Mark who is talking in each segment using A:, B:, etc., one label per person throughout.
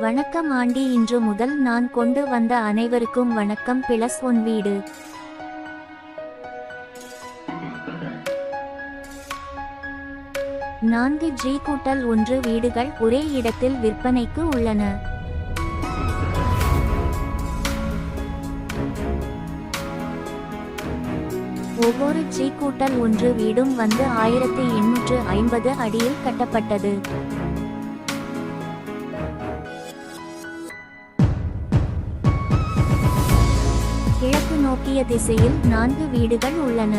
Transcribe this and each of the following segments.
A: வணக்கம் ஆண்டி இன்று முதல் நான் கொண்டு வந்த அனைவருக்கும் வணக்கம். பிளஸ் ஒன் வீடு. நான்கு ஜி கூட்டல் ஒன்று வீடுகள் ஒரே இடத்தில் விற்பனைக்கு உள்ளன. ஒவ்வொரு ஜி கூட்டல் ஒன்று வீடும் வந்து ஆயிரத்தி எண்ணூற்று ஐம்பது அடியில் கட்டப்பட்டது. நோக்கிய திசையில் நான்கு வீடுகள் உள்ளன.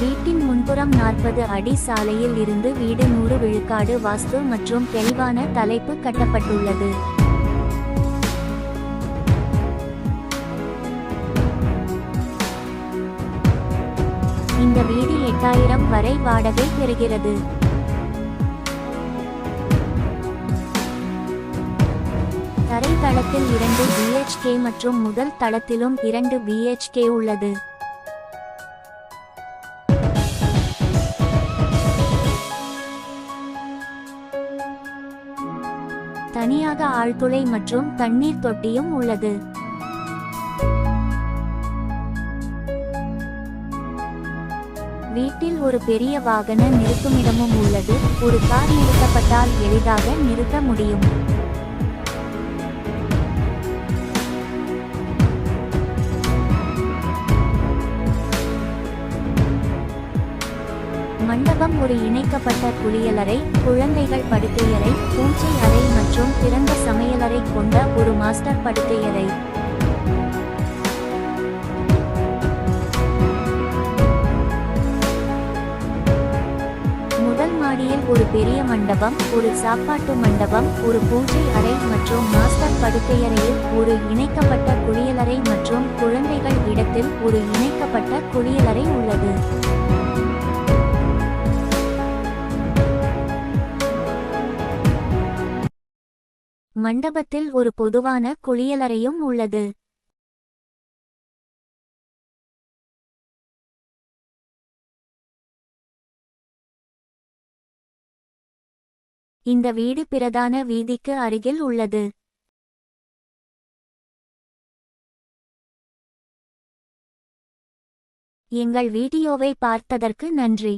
A: வீட்டின் முன்புறம் நாற்பது அடி சாலையில் இருந்து வீடு நூறு விழுக்காடு வாஸ்து மற்றும் தெளிவான தலைப்பு கட்டப்பட்டுள்ளது. இந்த வீடு எட்டாயிரம் வரை வாடகை பெறுகிறது. தரை தளத்தில் இரண்டு பிஹெச்கே மற்றும் முதல் தளத்திலும் இரண்டு பிஹெச்கே உள்ளது. தனியாக ஆழ்துளை மற்றும் தண்ணீர் தொட்டியும் உள்ளது. வீட்டில் ஒரு பெரிய வாகன நிறுத்துமிடமும் உள்ளது. ஒரு கார் நிறுத்தப்பட்டால் எளிதாக நிறுத்த முடியும். மண்டபம் ஒரு இணைக்கப்பட்ட குளியலறை குழந்தைகள் படுக்கையறை பூஞ்சை அறை மற்றும் திறந்த சமையலறை கொண்ட ஒரு மாஸ்டர் படுக்கையறை. முதல் மாடியில் ஒரு பெரிய மண்டபம் ஒரு சாப்பாட்டு மண்டபம் ஒரு பூஜை அறை மற்றும் மாஸ்டர் படுக்கையறையில் ஒரு இணைக்கப்பட்ட குளியலறை மற்றும் குழந்தைகள் இடத்தில் ஒரு இணைக்கப்பட்ட குளியலறை உள்ளது. மண்டபத்தில் ஒரு பொதுவான குளியலறையும் உள்ளது. இந்த வீடு பிரதான வீதிக்கு அருகில் உள்ளது. எங்கள் வீடியோவை பார்த்ததற்கு நன்றி.